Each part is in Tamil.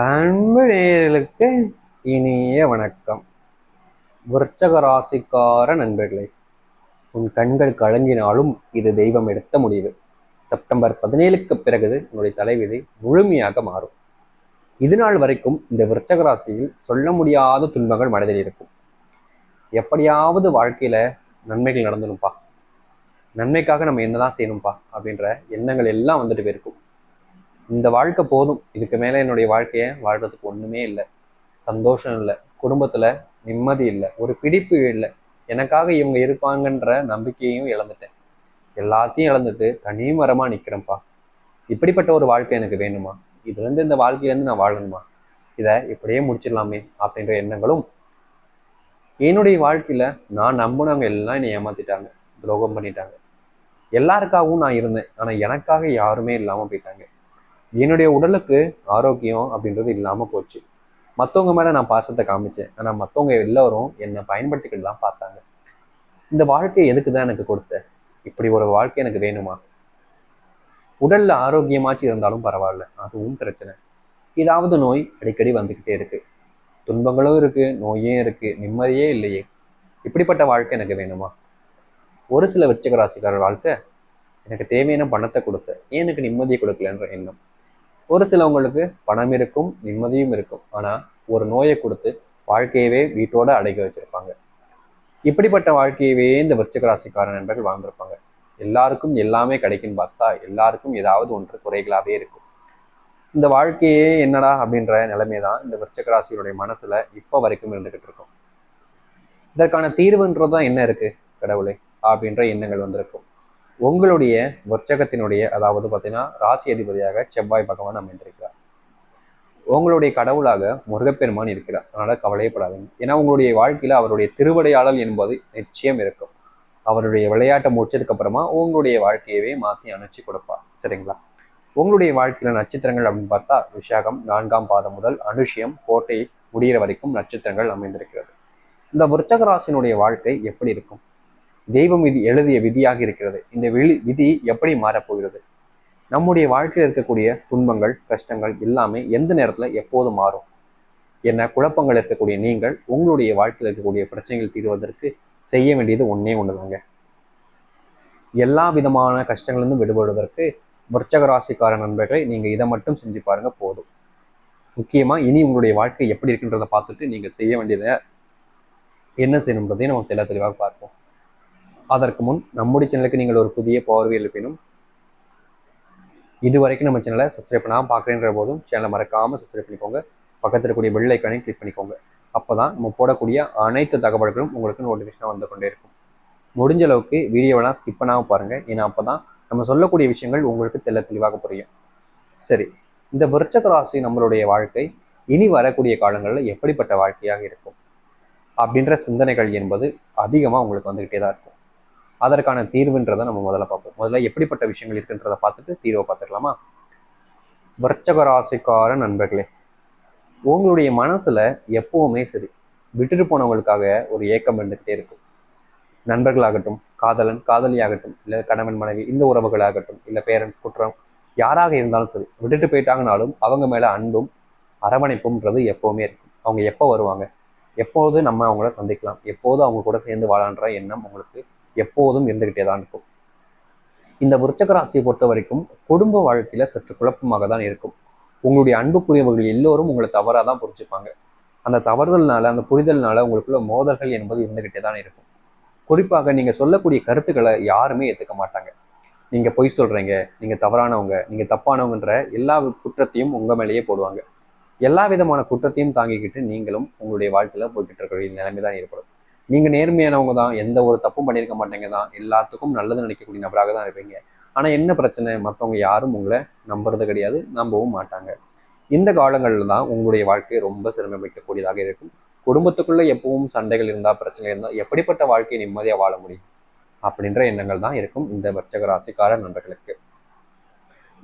அன்பு நேயர்களுக்கு இனிய வணக்கம். விருச்சக ராசிக்கார நண்பர்களே உன் கண்கள் கலங்கினாலும் இது தெய்வம் எடுத்த முடிவு. செப்டம்பர் பதினேழுக்கு பிறகு உன்னுடைய தலைவிதி முழுமையாக மாறும். இது நாள் வரைக்கும் இந்த விருச்சக ராசியில் சொல்ல முடியாத துன்பங்கள் மனதில் இருக்கும். எப்படியாவது வாழ்க்கையில நன்மைகள் நடந்துடும்பா. நன்மைக்காக நம்ம என்னதான் செய்யணும்ப்பா அப்படின்ற எண்ணங்கள் எல்லாம் வந்துட்டு போயிருக்கும். இந்த வாழ்க்கை போதும். இதுக்கு மேலே என்னுடைய வாழ்க்கையை வாழ்கிறதுக்கு ஒன்றுமே இல்லை. சந்தோஷம் இல்லை. குடும்பத்தில் நிம்மதி இல்லை. ஒரு பிடிப்பு இல்லை. எனக்காக இவங்க இருப்பாங்கன்ற நம்பிக்கையும் இழந்துட்டேன். எல்லாத்தையும் இழந்துட்டு தனி மரமாக நிற்கிறேன்ப்பா இப்படிப்பட்ட ஒரு வாழ்க்கை எனக்கு வேணுமா? இதுலேருந்து இந்த வாழ்க்கையிலேருந்து நான் வாழணுமா? இதை இப்படியே முடிச்சிடலாமே அப்படின்ற எண்ணங்களும் என்னுடைய வாழ்க்கையில் நான் நம்பினவங்க எல்லாம் என்னை ஏமாத்திட்டாங்க. துரோகம் பண்ணிட்டாங்க. எல்லாருக்காகவும் நான் இருந்தேன். ஆனால் எனக்காக யாருமே இல்லாமல் போயிட்டாங்க. என்னுடைய உடலுக்கு ஆரோக்கியம் அப்படின்றது இல்லாமல் போச்சு. மற்றவங்க மேலே நான் பாசத்தை காமிச்சேன். ஆனால் மற்றவங்க எல்லோரும் என்னை பயன்படுத்திக்கிட்டு தான் பார்த்தாங்க. இந்த வாழ்க்கை எதுக்கு தான் எனக்கு கொடுத்த? இப்படி ஒரு வாழ்க்கை எனக்கு வேணுமா? உடல்ல ஆரோக்கியமாச்சு இருந்தாலும் பரவாயில்ல. அதுவும் பிரச்சனை. ஏதாவது நோய் அடிக்கடி வந்துக்கிட்டே இருக்கு. துன்பங்களும் இருக்கு நோயும் இருக்கு நிம்மதியே இல்லையே. இப்படிப்பட்ட வாழ்க்கை எனக்கு வேணுமா? ஒரு சில விருச்சிக ராசிக்காரர் வாழ்க்கை எனக்கு தேவையான பணத்தை கொடுத்த ஏன் எனக்கு நிம்மதியை கொடுக்கலன்ற எண்ணம்? ஒரு சிலவங்களுக்கு பணம் இருக்கும் நிம்மதியும் இருக்கும். ஆனால் ஒரு நோயை கொடுத்து வாழ்க்கையவே வீட்டோட அடைக்க வச்சிருப்பாங்க. இப்படிப்பட்ட வாழ்க்கையவே இந்த விருச்சிக ராசிக்கார நண்பர்கள் வாழ்ந்திருப்பாங்க. எல்லாருக்கும் எல்லாமே கிடைக்குன்னு பார்த்தா எல்லாருக்கும் ஏதாவது ஒன்று குறைகளாகவே இருக்கும். இந்த வாழ்க்கையே என்னடா அப்படின்ற நிலைமை தான் இந்த விருச்சிக ராசியினுடைய மனசுல இப்போ வரைக்கும் இருந்துகிட்டு இருக்கும். இதற்கான தீர்வுன்றது தான் என்ன இருக்கு கடவுளே? அப்படின்ற எண்ணங்கள் வந்திருக்கும். உங்களுடைய வர்ச்சகத்தினுடைய அதாவது பார்த்தீங்கன்னா ராசி அதிபதியாக செவ்வாய் பகவான் அமைந்திருக்கிறார். உங்களுடைய கடவுளாக முருகப்பெருமான் இருக்கிறார். அதனால் கவலையப்படாதீங்க. ஏன்னா உங்களுடைய வாழ்க்கையில் அவருடைய திருவடையாளல் என்பது நிச்சயம் இருக்கும். அவருடைய விளையாட்டை முடிச்சதுக்கு அப்புறமா உங்களுடைய வாழ்க்கையவே மாற்றி அணைச்சி கொடுப்பார். சரிங்களா? உங்களுடைய வாழ்க்கையில் நட்சத்திரங்கள் அப்படின்னு பார்த்தா விஷாகம் நான்காம் பாதம் முதல் அனுஷியம் கோட்டை முடிகிற வரைக்கும் நட்சத்திரங்கள் அமைந்திருக்கிறது. இந்த விருச்சக ராசினுடைய வாழ்க்கை எப்படி இருக்கும்? தெய்வம் விதி எழுதிய விதியாக இருக்கிறது. இந்த விழி விதி எப்படி மாறப்போகிறது? நம்முடைய வாழ்க்கையில் இருக்கக்கூடிய துன்பங்கள் கஷ்டங்கள் எல்லாமே எந்த நேரத்தில் எப்போது மாறும்? என்ன குழப்பங்கள் இருக்கக்கூடிய நீங்கள் உங்களுடைய வாழ்க்கையில் இருக்கக்கூடிய பிரச்சனைகள் தீர்வதற்கு செய்ய வேண்டியது ஒன்றே ஒன்றுதாங்க எல்லா விதமான கஷ்டங்களிலிருந்து விடுபடுவதற்கு விருச்சக ராசிக்கார நண்பர்களை நீங்கள் இதை மட்டும் செஞ்சு பாருங்க போதும். முக்கியமாக இனி உங்களுடைய வாழ்க்கை எப்படி இருக்குன்றதை பார்த்துட்டு நீங்கள் செய்ய வேண்டியதை என்ன செய்யணுன்றதையும் நம்ம தெள்ள தெளிவாக பார்ப்போம். அதற்கு முன் நம்முடைய சேனலுக்கு நீங்கள் ஒரு புதிய பார்வை எழுப்பினும் இது வரைக்கும் நம்ம சேனலை சப்ஸ்கிரைப் பண்ணாமல் பார்க்குறேன்ற போதும் சேனலை மறக்காமல் சப்ஸ்கிரைப் பண்ணிக்கோங்க. பக்கத்தில் இருக்கக்கூடிய பெல் ஐக்கானையும் கிளிக் பண்ணிக்கோங்க. அப்போ தான் நம்ம போடக்கூடிய அனைத்து தகவல்களும் உங்களுக்கு நோட்டிஃபிகேஷனாக வந்து கொண்டே இருக்கும். முடிஞ்ச அளவுக்கு வீடியோவெல்லாம் ஸ்கிப் பண்ணாமல் பாருங்கள் ஏன்னா அப்போ தான் நம்ம சொல்லக்கூடிய விஷயங்கள் உங்களுக்கு தெள்ள தெளிவாக புரியும். சரி இந்த விருச்சக ராசி நம்மளுடைய வாழ்க்கை இனி வரக்கூடிய காலங்களில் எப்படிப்பட்ட வாழ்க்கையாக இருக்கும்? அப்படின்ற சிந்தனைகள் என்பது அதிகமாக உங்களுக்கு வந்துக்கிட்டே தான் இருக்கும். அதற்கான தீர்வுன்றதை நம்ம முதல்ல பார்ப்போம். முதல்ல எப்படிப்பட்ட விஷயங்கள் இருக்குன்றதை பார்த்துட்டு தீர்வை பார்த்துக்கலாமா? விரச்சக ராசிக்கார நண்பர்களே உங்களுடைய மனசுல எப்பவுமே சரி விட்டுட்டு போனவங்களுக்காக ஒரு ஏக்கம் வந்துகிட்டே இருக்கும். நண்பர்களாகட்டும் காதலன் காதலியாகட்டும் இல்லை கணவன் மனைவி இந்த உறவுகளாகட்டும் இல்லை பேரண்ட்ஸ் குற்றம் யாராக இருந்தாலும் சரி விட்டுட்டு போயிட்டாங்கனாலும் அவங்க மேல அன்பும் அரவணைப்பும்ன்றது எப்பவுமே இருக்கும். அவங்க எப்போ வருவாங்க? எப்போது நம்ம அவங்கள சந்திக்கலாம்? எப்போது அவங்க கூட சேர்ந்து வாழான்ற எண்ணம் உங்களுக்கு எப்போதும் இருந்துக்கிட்டே தான் இருக்கும். இந்த விருச்சக ராசியை பொறுத்த வரைக்கும் குடும்ப வாழ்க்கையில சற்று குழப்பமாக தான் இருக்கும். உங்களுடைய அன்புக்குரியவர்கள் எல்லோரும் உங்களை தவறாக தான் புரிஞ்சுப்பாங்க. அந்த தவறுதல்னால அந்த புரிதல்னால உங்களுக்குள்ள மோதல்கள் என்பது இருந்துகிட்டே தான் இருக்கும். குறிப்பாக நீங்க சொல்லக்கூடிய கருத்துக்களை யாருமே ஏத்துக்க மாட்டாங்க. நீங்க பொய் சொல்றீங்க நீங்க தவறானவங்க நீங்க தப்பானவங்கன்ற எல்லா குற்றத்தையும் உங்க மேலேயே போடுவாங்க. எல்லா விதமான குற்றத்தையும் தாங்கிக்கிட்டு நீங்களும் உங்களுடைய வாழ்க்கையில் போய்கிட்டு இருக்கிற நிலைமை தான் ஏற்படும். நீங்க நேர்மையானவங்க தான் எந்த ஒரு தப்பும் பண்ணியிருக்க மாட்டீங்க தான் எல்லாத்துக்கும் நல்லது நினைக்கக்கூடிய நபராக தான் இருப்பீங்க. ஆனா என்ன பிரச்சனை? மற்றவங்க யாரும் உங்களை நம்புறது கிடையாது நம்பவும் மாட்டாங்க. இந்த காலங்களில் தான் உங்களுடைய வாழ்க்கை ரொம்ப சிரமமிக்கக்கூடியதாக இருக்கும். குடும்பத்துக்குள்ள எப்பவும் சண்டைகள் இருந்தா பிரச்சனை இருந்தா எப்படிப்பட்ட வாழ்க்கையை நிம்மதியா வாழ முடியும்? அப்படின்ற எண்ணங்கள் தான் இருக்கும் இந்த வர்ச்சக ராசிக்கார நண்பர்களுக்கு.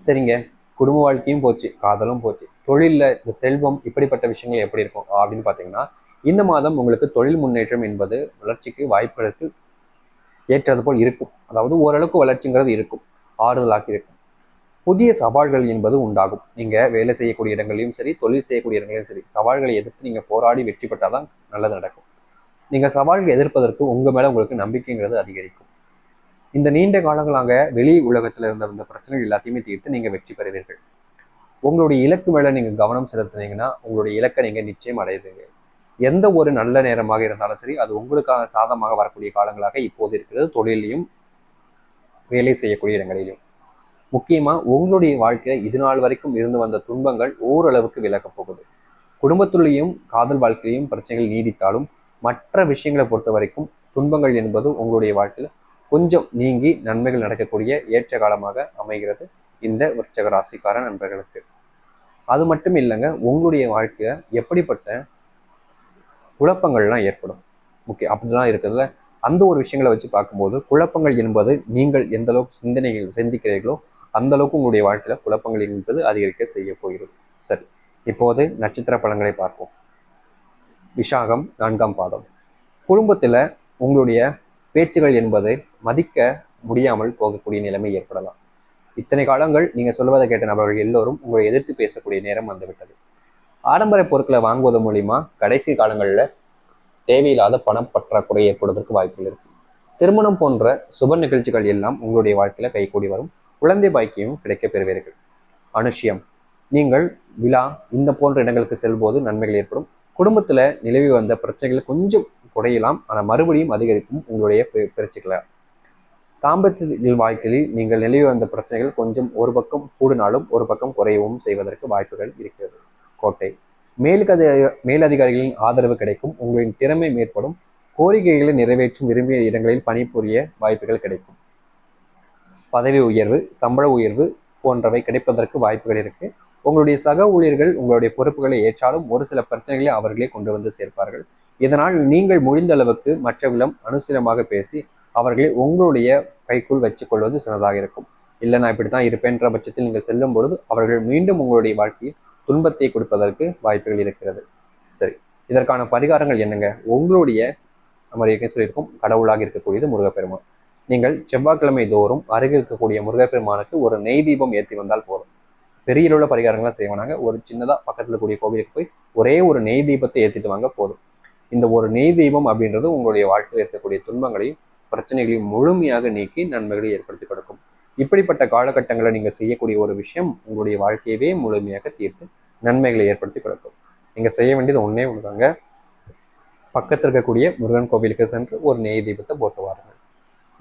சரிங்க குடும்ப வாழ்க்கையும் போச்சு காதலும் போச்சு. தொழில்ல இந்த செல்வம் இப்படிப்பட்ட விஷயங்கள் எப்படி இருக்கும்? அப்படின்னு பார்த்தீங்கன்னா இந்த மாதம் உங்களுக்கு தொழில் முன்னேற்றம் என்பது வளர்ச்சிக்கு வாய்ப்புகளுக்கு ஏற்றது போல் இருக்கும். அதாவது ஓரளவுக்கு வளர்ச்சிங்கிறது இருக்கும். ஆறுதலாக இருக்கும். புதிய சவால்கள் என்பது உண்டாகும். நீங்கள் வேலை செய்யக்கூடிய இடங்களையும் சரி தொழில் செய்யக்கூடிய இடங்களையும் சரி சவால்களை எதிர்த்து நீங்கள் போராடி வெற்றி பெற்றாதான் நல்லது நடக்கும். நீங்கள் சவால்களை எதிர்ப்பதற்கு உங்கள் மேலே உங்களுக்கு நம்பிக்கைங்கிறது அதிகரிக்கும். இந்த நீண்ட காலங்களாக வெளி உலகத்தில் இருந்த இந்த பிரச்சனைகள் எல்லாத்தையுமே தீர்த்து நீங்கள் வெற்றி பெறுவீர்கள். உங்களுடைய இலக்கு மேலே நீங்கள் கவனம் செலுத்துனீங்கன்னா உங்களுடைய இலக்கை நீங்கள் நிச்சயம் அடையுதுங்க எந்த ஒரு நல்ல நேரமாக இருந்தாலும் சரி அது உங்களுக்காக சாதமாக வரக்கூடிய காலங்களாக இப்போது இருக்கிறது. தொழிலையும் வேலை செய்யக்கூடிய இடங்களிலும். முக்கியமா உங்களுடைய வாழ்க்கையில இது நாள் வரைக்கும் இருந்து வந்த துன்பங்கள் ஓரளவுக்கு விலகப் போகுது. குடும்பத்துலேயும் காதல் வாழ்க்கையிலையும் பிரச்சனைகள் நீடித்தாலும் மற்ற விஷயங்களை பொறுத்த வரைக்கும் துன்பங்கள் என்பது உங்களுடைய வாழ்க்கையில கொஞ்சம் நீங்கி நன்மைகள் நடக்கக்கூடிய ஏற்ற காலமாக அமைகிறது இந்த விருச்சக ராசிக்கார நண்பர்களுக்கு. அது மட்டும் இல்லைங்க உங்களுடைய வாழ்க்கையில எப்படிப்பட்ட குழப்பங்கள்லாம் ஏற்படும். முக்கிய அப்படிலாம் இருக்கிறதுல அந்த ஒரு விஷயங்களை வச்சு பார்க்கும்போது குழப்பங்கள் என்பது நீங்கள் எந்த அளவுக்கு சிந்தனைகள் சிந்திக்கிறீர்களோ அந்த அளவுக்கு உங்களுடைய வாழ்க்கையில் குழப்பங்கள் என்பது அதிகரிக்க செய்ய போகிறது. சரி இப்போது நட்சத்திர பலன்களை பார்ப்போம். விஷாகம் நான்காம் பாதம். குடும்பத்தில் உங்களுடைய பேச்சுகள் என்பது மதிக்க முடியாமல் போகக்கூடிய நிலைமை ஏற்படலாம். இத்தனை காலங்கள் நீங்கள் சொல்வதை கேட்ட நபர்கள் எல்லோரும் உங்களை எதிர்த்து பேசக்கூடிய நேரம் வந்துவிட்டது. ஆடம்பர பொருட்களை வாங்குவதன் மூலிமா கடைசி காலங்களில் தேவையில்லாத பணம் பற்றாக்குறை ஏற்படுவதற்கு வாய்ப்புகள் இருக்கு. திருமணம் போன்ற சுப நிகழ்ச்சிகள் எல்லாம் உங்களுடைய வாழ்க்கையில் கைகூடி வரும். குழந்தை பாக்கியம் கிடைக்கப் பெறுவீர்கள். அனுஷ்யம். நீங்கள் விழா இந்த போன்ற இடங்களுக்கு செல்போது நன்மைகள் ஏற்படும். குடும்பத்தில் நிலவி வந்த பிரச்சனைகள் கொஞ்சம் குறையலாம். ஆனால் மறுபடியும் அதிகரிக்கும் உங்களுடைய பெ- பிரச்சனைகளை தாம்பத்திய வாழ்க்கையில் நீங்கள் நிலவி வந்த பிரச்சனைகள் கொஞ்சம் ஒரு பக்கம் கூடினாலும் ஒரு பக்கம் குறையவும் செய்வதற்கு வாய்ப்புகள் இருக்கிறது. கோட்டை. மேலதி மேலதிகாரிகளின் ஆதரவு கிடைக்கும். உங்களின் திறமை மேற்படும். கோரிக்கைகளை நிறைவேற்றும் விரும்பிய இடங்களில் பணிபுரிய வாய்ப்புகள் கிடைக்கும். பதவி உயர்வு சம்பள உயர்வு போன்றவை கிடைப்பதற்கு வாய்ப்புகள் இருக்கு. உங்களுடைய சக ஊழியர்கள் உங்களுடைய பொறுப்புகளை ஏற்றாலும் ஒரு சில பிரச்சனைகளை அவர்களே கொண்டு வந்து சேர்ப்பார்கள். இதனால் நீங்கள் முடிந்த அளவுக்கு மற்றவர்களும் அனுசீலமாக பேசி அவர்களை உங்களுடைய கைக்குள் வச்சுக்கொள்வது சிறந்ததாக இருக்கும். இல்லை நான் இப்படி தான் இருப்பேன்ற பட்சத்தில் நீங்கள் செல்லும் பொழுது அவர்கள் மீண்டும் உங்களுடைய வாழ்க்கையில் துன்பத்தை கொடுப்பதற்கு வாய்ப்புகள் இருக்கிறது. சரி இதற்கான பரிகாரங்கள் என்னங்க? உங்களுடைய நம்ம ஏற்கனவே சொல்லியிருக்கோம் கடவுளாக இருக்கக்கூடியது முருகப்பெருமான். நீங்கள் செவ்வாய்க்கிழமை தோறும் அருகில் இருக்கக்கூடிய முருகப்பெருமானுக்கு ஒரு நெய் தீபம் ஏற்றி வந்தால் போதும். பெரிய அளவுல பரிகாரங்களாம் செய்வாங்க ஒரு சின்னதாக பக்கத்தில் கூடிய கோவிலுக்கு போய் ஒரே ஒரு நெய் தீபத்தை ஏற்றிட்டு வாங்க போதும். இந்த ஒரு நெய் தீபம் அப்படின்றது உங்களுடைய வாழ்க்கையில் இருக்கக்கூடிய துன்பங்களையும் பிரச்சனைகளையும் முழுமையாக நீக்கி நன்மைகளை ஏற்படுத்தி கொடுக்கும். இப்படிப்பட்ட காலகட்டங்களை நீங்கள் செய்யக்கூடிய ஒரு விஷயம் உங்களுடைய வாழ்க்கையவே முழுமையாக தீர்த்து நன்மைகளை ஏற்படுத்தி கொடுக்கும். நீங்கள் செய்ய வேண்டியது ஒன்றே ஒன்றுதாங்க பக்கத்தில் இருக்கக்கூடிய முருகன் கோவிலுக்கு சென்று ஒரு நெய் தீபத்தை போட்டு வாருங்கள்.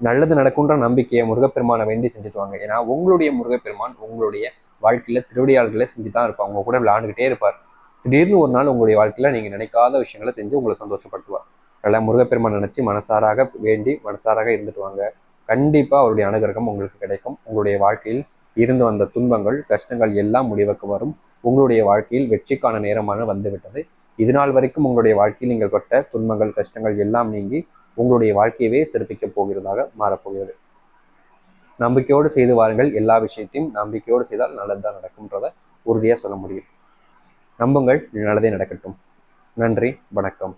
நல்லது நடக்குன்ற நம்பிக்கையை முருகப்பெருமானை வேண்டி செஞ்சுட்டு வாங்க. ஏன்னா உங்களுடைய முருகப்பெருமான் உங்களுடைய வாழ்க்கையில் திருவிடையாளர்களை செஞ்சு தான் இருப்பாங்க உங்க கூட விளையாண்டுக்கிட்டே இருப்பார். திடீர்னு ஒரு நாள் உங்களுடைய வாழ்க்கையில் நீங்கள் நினைக்காத விஷயங்களை செஞ்சு உங்களை சந்தோஷப்படுத்துவார். நல்லா முருகப்பெருமான் நினச்சி மனசாராக வேண்டி மனசாராக இருந்துட்டு வாங்க. கண்டிப்பாக அவருடைய அனுகிரகம் உங்களுக்கு கிடைக்கும். உங்களுடைய வாழ்க்கையில் இருந்து வந்த துன்பங்கள் கஷ்டங்கள் எல்லாம் முடிவுக்கு வரும். உங்களுடைய வாழ்க்கையில் வெற்றிக்கான நேரமான வந்துவிட்டது. இதுநாள் வரைக்கும் உங்களுடைய வாழ்க்கையில் நீங்கள் பட்ட துன்பங்கள் கஷ்டங்கள் எல்லாம் நீங்கி உங்களுடைய வாழ்க்கையவே சிறப்பிக்கப் போகிறதாக மாறப்போகிறது. நம்பிக்கையோடு செய்து வாருங்கள். எல்லா விஷயத்தையும் நம்பிக்கையோடு செய்தால் நல்லதுதான் நடக்கும்ன்றதை உறுதியாக சொல்ல முடியும். நம்புங்கள். நல்லதே நடக்கட்டும். நன்றி. வணக்கம்.